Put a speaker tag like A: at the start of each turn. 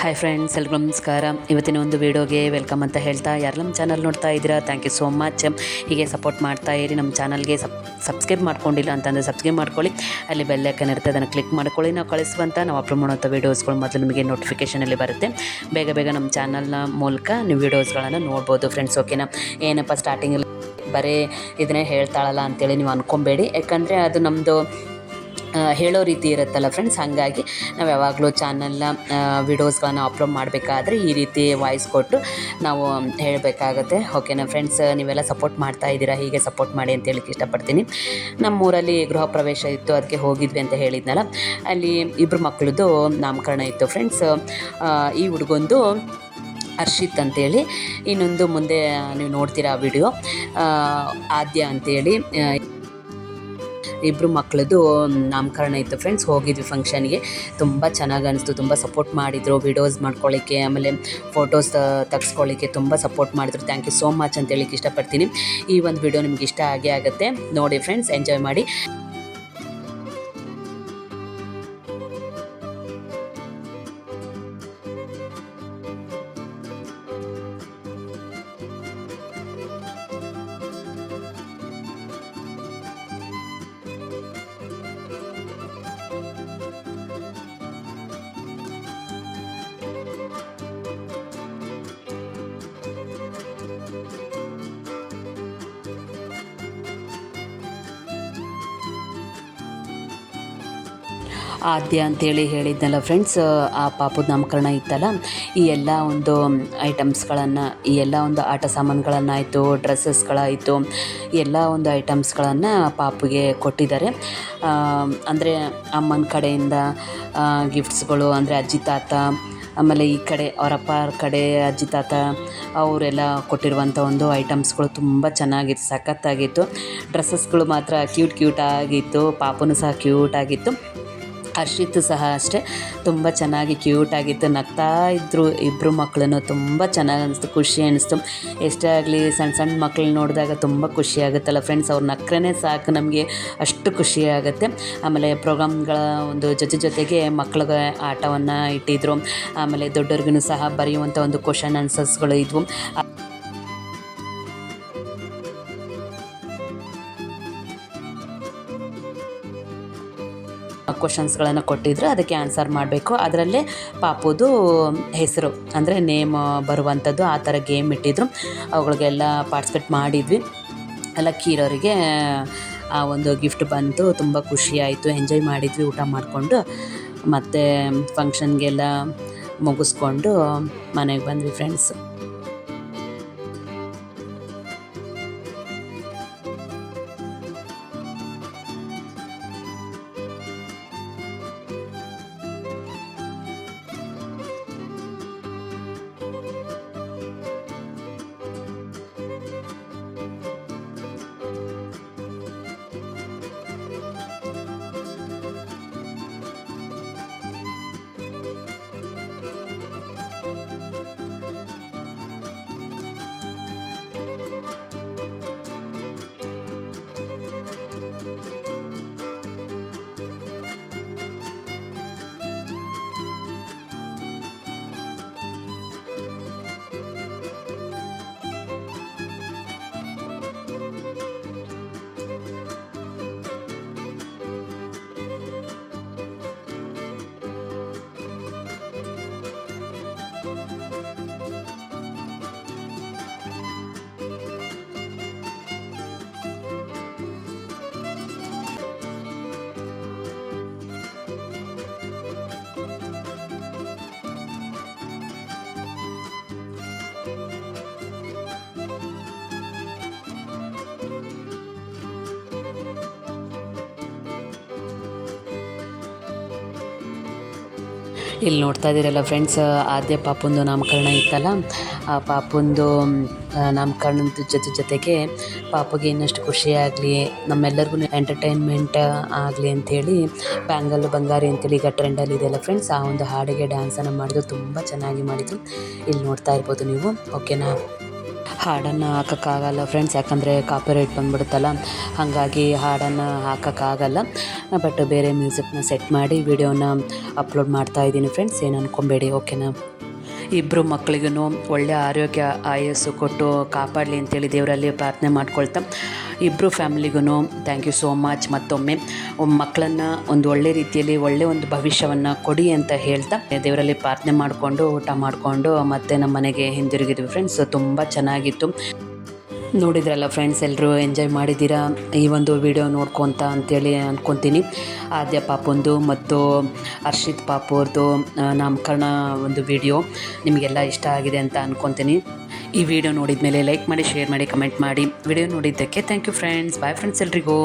A: Hi friends ಎಲ್ರಿಗೂ ನಮಸ್ಕಾರ. ಇವತ್ತಿನ ಒಂದು ವೀಡಿಯೋಗೆ ವೆಲ್ಕಮ್ ಅಂತ ಹೇಳ್ತಾ ಯಾರು ನಮ್ಮ ಚಾನಲ್ ನೋಡ್ತಾ ಇದ್ದೀರಾ? ಥ್ಯಾಂಕ್ ಯು ಸೋ ಮಚ್ ಹೀಗೆ ಸಪೋರ್ಟ್ ಮಾಡ್ತಾ ಇರಿ. ನಮ್ಮ ಚಾನಲ್ಗೆ ಸಬ್ ಸಬ್ಸ್ಕ್ರೈಬ್ ಮಾಡ್ಕೊಂಡಿಲ್ಲ ಅಂತಂದರೆ ಸಬ್ಸ್ಕ್ರೈಬ್ ಮಾಡ್ಕೊಳ್ಳಿ. ಅಲ್ಲಿ ಬೆಲ್ಲೈಕನ್ ಇರುತ್ತೆ, ಅದನ್ನು ಕ್ಲಿಕ್ ಮಾಡ್ಕೊಳ್ಳಿ. ನಾವು ಕಳಿಸುವಂಥ ನಾವು ಅಪ್ಲೋಡ್ ಮಾಡುವಂಥ ವೀಡಿಯೋಸ್ಗಳು ಮೊದಲು ನಿಮಗೆ ನೋಟಿಫಿಕೇಷನಲ್ಲಿ ಬರುತ್ತೆ. ಬೇಗ ಬೇಗ ನಮ್ಮ ಚಾನಲ್ನ ಮೂಲಕ ನೀವು ವೀಡಿಯೋಸ್ಗಳನ್ನು ನೋಡ್ಬೋದು ಫ್ರೆಂಡ್ಸ್ ಓಕೆನಾ ಏನಪ್ಪ ಸ್ಟಾರ್ಟಿಂಗಲ್ಲಿ ಬರೀ ಇದನ್ನೇ ಹೇಳ್ತಾಳಲ್ಲ ಅಂತೇಳಿ ನೀವು ಅಂದ್ಕೊಬೇಡಿ ಯಾಕಂದರೆ ಅದು ನಮ್ಮದು ಹೇಳೋ ರೀತಿ ಇರುತ್ತಲ್ಲ ಫ್ರೆಂಡ್ಸ್ ಹಾಗಾಗಿ ನಾವು ಯಾವಾಗಲೂ ಚಾನಲ್ನ ವಿಡಿಯೋಸ್ಗಳನ್ನ ಅಪ್ಲೋಡ್ ಮಾಡಬೇಕಾದ್ರೆ ಈ ರೀತಿ ವಾಯ್ಸ್ ಕೊಟ್ಟು ನಾವು ಹೇಳಬೇಕಾಗತ್ತೆ. ಓಕೆನಾ ಫ್ರೆಂಡ್ಸ್ ನೀವೆಲ್ಲ ಸಪೋರ್ಟ್ ಮಾಡ್ತಾ ಇದ್ದೀರಾ? ಹೀಗೆ ಸಪೋರ್ಟ್ ಮಾಡಿ ಅಂತ ಹೇಳಕ್ಕೆ ಇಷ್ಟಪಡ್ತೀನಿ. ನಮ್ಮೂರಲ್ಲಿ ಗೃಹ ಪ್ರವೇಶ ಇತ್ತು ಅದಕ್ಕೆ ಹೋಗಿದ್ವಿ ಅಂತ ಹೇಳಿದ್ನಲ್ಲ. ಅಲ್ಲಿ ಇಬ್ಬರು ಮಕ್ಕಳದ್ದು ನಾಮಕರಣ ಇತ್ತು ಫ್ರೆಂಡ್ಸ್ ಈ ಹುಡುಗೊಂದು ಹರ್ಷಿತ್ ಅಂತೇಳಿ. ಇನ್ನೊಂದು ಮುಂದೆ ನೀವು ನೋಡ್ತೀರಾ ಆ ವಿಡಿಯೋ ಆದ್ಯ ಅಂತೇಳಿ ಇಬ್ಬರು ಮಕ್ಕಳದ್ದು ನಾಮಕರಣ ಇತ್ತು ಫ್ರೆಂಡ್ಸ್ ಹೋಗಿದ್ವಿ ಫಂಕ್ಷನ್ಗೆ ತುಂಬ ಚೆನ್ನಾಗಿ ಅನಿಸ್ತು. ತುಂಬ ಸಪೋರ್ಟ್ ಮಾಡಿದರು. ವಿಡಿಯೋಸ್ ಮಾಡ್ಕೊಳ್ಳಿಕ್ಕೆ ಆಮೇಲೆ ಫೋಟೋಸ್ ತೆಗೆಸ್ಕೊಳ್ಳಿಕ್ಕೆ ತುಂಬ ಸಪೋರ್ಟ್ ಮಾಡಿದ್ರು. ಥ್ಯಾಂಕ್ ಯು ಸೋ ಮಚ್ ಅಂತ ಹೇಳಿಕ್ಕೆ ಇಷ್ಟಪಡ್ತೀನಿ. ಈ ಒಂದು ವಿಡಿಯೋ ನಿಮ್ಗೆ ಇಷ್ಟ ಆಗೇ ಆಗುತ್ತೆ. ನೋಡಿ ಫ್ರೆಂಡ್ಸ್ ಎಂಜಾಯ್ ಮಾಡಿ. ಆದ್ಯ ಅಂತೇಳಿ ಹೇಳಿದ್ನಲ್ಲ ಫ್ರೆಂಡ್ಸ್ ಆ ಪಾಪದ ನಾಮಕರಣ ಇತ್ತಲ್ಲ, ಈ ಎಲ್ಲ ಒಂದು ಐಟಮ್ಸ್ಗಳನ್ನು ಈ ಎಲ್ಲ ಒಂದು ಆಟ ಸಾಮಾನುಗಳನ್ನಾಯಿತು ಡ್ರೆಸ್ಸಸ್ಗಳಾಯಿತು ಎಲ್ಲ ಒಂದು ಐಟಮ್ಸ್ಗಳನ್ನು ಪಾಪುಗೆ ಕೊಟ್ಟಿದ್ದಾರೆ. ಅಂದರೆ ಅಮ್ಮನ ಕಡೆಯಿಂದ ಗಿಫ್ಟ್ಸ್ಗಳು ಅಂದರೆ ಅಜ್ಜಿ, ತಾತ, ಆಮೇಲೆ ಈ ಕಡೆ ಅವರಪ್ಪ ಕಡೆ ಅಜ್ಜಿ, ತಾತ, ಅವರೆಲ್ಲ ಕೊಟ್ಟಿರುವಂಥ ಒಂದು ಐಟಮ್ಸ್ಗಳು ತುಂಬ ಚೆನ್ನಾಗಿತ್ತು, ಸಖತ್ತಾಗಿತ್ತು. ಡ್ರೆಸ್ಸಸ್ಗಳು ಮಾತ್ರ ಕ್ಯೂಟ್ ಕ್ಯೂಟ್ ಆಗಿತ್ತು, ಪಾಪನೂ ಸಹ ಕ್ಯೂಟ್ ಆಗಿತ್ತು. ಹರ್ಷಿತ್ ಸಹ ಅಷ್ಟೇ. ತುಂಬ ಚೆನ್ನಾಗಿ ಕ್ಯೂಟ್ ಆಗಿತ್ತು. ನಗ್ತಾ ಇದ್ದರು ಇಬ್ಬರು ಮಕ್ಕಳನ್ನು ತುಂಬ ಚೆನ್ನಾಗಿ ಅನಿಸ್ತು. ಖುಷಿ ಅನಿಸ್ತು. ಎಷ್ಟೇ ಆಗಲಿ ಸಣ್ಣ ಸಣ್ಣ ಮಕ್ಕಳು ನೋಡಿದಾಗ ತುಂಬ ಖುಷಿ ಆಗುತ್ತಲ್ಲ ಫ್ರೆಂಡ್ಸ್ ಅವ್ರು ನಕ್ರೇ ಸಾಕು ನಮಗೆ. ಅಷ್ಟು ಖುಷಿ ಆಗುತ್ತೆ. ಆಮೇಲೆ ಪ್ರೋಗ್ರಾಮ್ಗಳ ಒಂದು ಜೊತೆ ಜೊತೆಗೆ ಮಕ್ಕಳಿಗೆ ಆಟವನ್ನು ಇಟ್ಟಿದ್ರು. ಆಮೇಲೆ ದೊಡ್ಡವ್ರಿಗೂ ಸಹ ಬರೆಯುವಂಥ ಒಂದು ಕ್ವಶನ್ ಆನ್ಸರ್ಸ್ಗಳು ಇದ್ವು. ಕ್ವಶನ್ಸ್ಗಳನ್ನು ಕೊಟ್ಟಿದ್ರು, ಅದಕ್ಕೆ ಆನ್ಸರ್ ಮಾಡಬೇಕು. ಅದರಲ್ಲೇ ಪಾಪುದು ಹೆಸರು, ಅಂದರೆ ನೇಮ್ ಬರುವಂಥದ್ದು ಆ ಥರ ಗೇಮ್ ಇಟ್ಟಿದ್ರು. ಅವುಗಳಿಗೆಲ್ಲ ಪಾರ್ಟಿಸಿಪೇಟ್ ಮಾಡಿದ್ವಿ. ಎಲ್ಲ ಕೀರೋರಿಗೆ ಆ ಒಂದು ಗಿಫ್ಟ್ ಬಂತು, ತುಂಬ ಖುಷಿಯಾಯಿತು ಎಂಜಾಯ್ ಮಾಡಿದ್ವಿ, ಊಟ ಮಾಡಿಕೊಂಡು. ಮತ್ತು ಫಂಕ್ಷನ್ಗೆಲ್ಲ ಮುಗಿಸ್ಕೊಂಡು ಮನೆಗೆ ಬಂದ್ವಿ ಫ್ರೆಂಡ್ಸ್ ಇಲ್ಲಿ ನೋಡ್ತಾ ಇದ್ದೀರಲ್ಲ ಫ್ರೆಂಡ್ಸ್ ಆದ್ಯ ಪಾಪುಂದು ನಾಮಕರಣ ಇತ್ತಲ್ಲ? ಆ ಪಾಪುಂದು ನಾಮಕರಣದ ಜೊತೆ ಜೊತೆಗೆ ಪಾಪುಗೆ ಇನ್ನಷ್ಟು ಖುಷಿಯಾಗಲಿ ನಮ್ಮೆಲ್ಲರಿಗೂ ಎಂಟರ್ಟೈನ್ಮೆಂಟ್ ಆಗಲಿ ಅಂಥೇಳಿ ಬ್ಯಾಂಗಲ್ ಬಂಗಾರಿ ಅಂತೇಳಿ ಈಗ ಟ್ರೆಂಡಲ್ಲಿ ಇದೆಯಲ್ಲ ಫ್ರೆಂಡ್ಸ್ ಆ ಒಂದು ಹಾಡಿಗೆ ಡ್ಯಾನ್ಸನ್ನು ಮಾಡಿದ್ರು ತುಂಬ ಚೆನ್ನಾಗಿ ಮಾಡಿದ್ರು. ಇಲ್ಲಿ ನೋಡ್ತಾ ಇರ್ಬೋದು ನೀವು ಓಕೆನಾ ಹಾಡನ್ನು ಹಾಕೋಕ್ಕಾಗಲ್ಲ ಫ್ರೆಂಡ್ಸ್ ಯಾಕಂದರೆ ಕಾಪಿರೈಟ್ ಬಂದ್ಬಿಡುತ್ತಲ್ಲ, ಹಾಗಾಗಿ ಹಾಡನ್ನು ಹಾಕೋಕ್ಕಾಗಲ್ಲ. ಬಟ್ ಬೇರೆ ಮ್ಯೂಸಿಕ್ನ ಸೆಟ್ ಮಾಡಿ ವಿಡಿಯೋನ ಅಪ್ಲೋಡ್ ಮಾಡ್ತಾ ಇದ್ದೀನಿ ಫ್ರೆಂಡ್ಸ್ ಏನು ಅನ್ಕೊಬೇಡಿ ಓಕೆನಾ ಇಬ್ಬರು ಮಕ್ಕಳಿಗೂ ಒಳ್ಳೆಯ ಆರೋಗ್ಯ, ಆಯಸ್ಸು ಕೊಟ್ಟು ಕಾಪಾಡಲಿ ಅಂತೇಳಿ ದೇವರಲ್ಲಿ ಪ್ರಾರ್ಥನೆ ಮಾಡ್ಕೊಳ್ತಾ ಇಬ್ಬರು ಫ್ಯಾಮಿಲಿಗೂ ಥ್ಯಾಂಕ್ ಯು ಸೋ ಮಚ್ ಮತ್ತೊಮ್ಮೆ ಮಕ್ಕಳನ್ನು ಒಂದು ಒಳ್ಳೆ ರೀತಿಯಲ್ಲಿ ಒಳ್ಳೆ ಒಂದು ಭವಿಷ್ಯವನ್ನು ಕೊಡಿ ಅಂತ ಹೇಳ್ತಾ, ದೇವರಲ್ಲಿ ಪ್ರಾರ್ಥನೆ ಮಾಡಿಕೊಂಡು ಊಟ ಮಾಡಿಕೊಂಡು ಮತ್ತೆ ನಮ್ಮ ಮನೆಗೆ ಹಿಂದಿರುಗಿದ್ವಿ. ಫ್ರೆಂಡ್ಸ್ ತುಂಬ ಚೆನ್ನಾಗಿತ್ತು. ನೋಡಿದ್ರಲ್ಲ ಫ್ರೆಂಡ್ಸ್ ಎಲ್ಲರೂ ಎಂಜಾಯ್ ಮಾಡಿದ್ದೀರಾ? ಈ ಒಂದು ವಿಡಿಯೋ ನೋಡ್ಕೊತ ಅಂತೇಳಿ ಅಂದ್ಕೊತೀನಿ ಆದ್ಯ ಪಾಪೊಂದು ಮತ್ತು ಹರ್ಷಿತ್ ಪಾಪುರ್ದು ನಾಮಕರಣ ಒಂದು ವಿಡಿಯೋ ನಿಮಗೆಲ್ಲ ಇಷ್ಟ ಆಗಿದೆ ಅಂತ ಅಂದ್ಕೊತೀನಿ ಈ ವಿಡಿಯೋ ನೋಡಿದ ಮೇಲೆ ಲೈಕ್ ಮಾಡಿ ಶೇರ್ ಮಾಡಿ ಕಮೆಂಟ್ ಮಾಡಿ. ವಿಡಿಯೋ ನೋಡಿದ್ದಕ್ಕೆ thank you friends bye friends ಎಲ್ರಿಗೂ.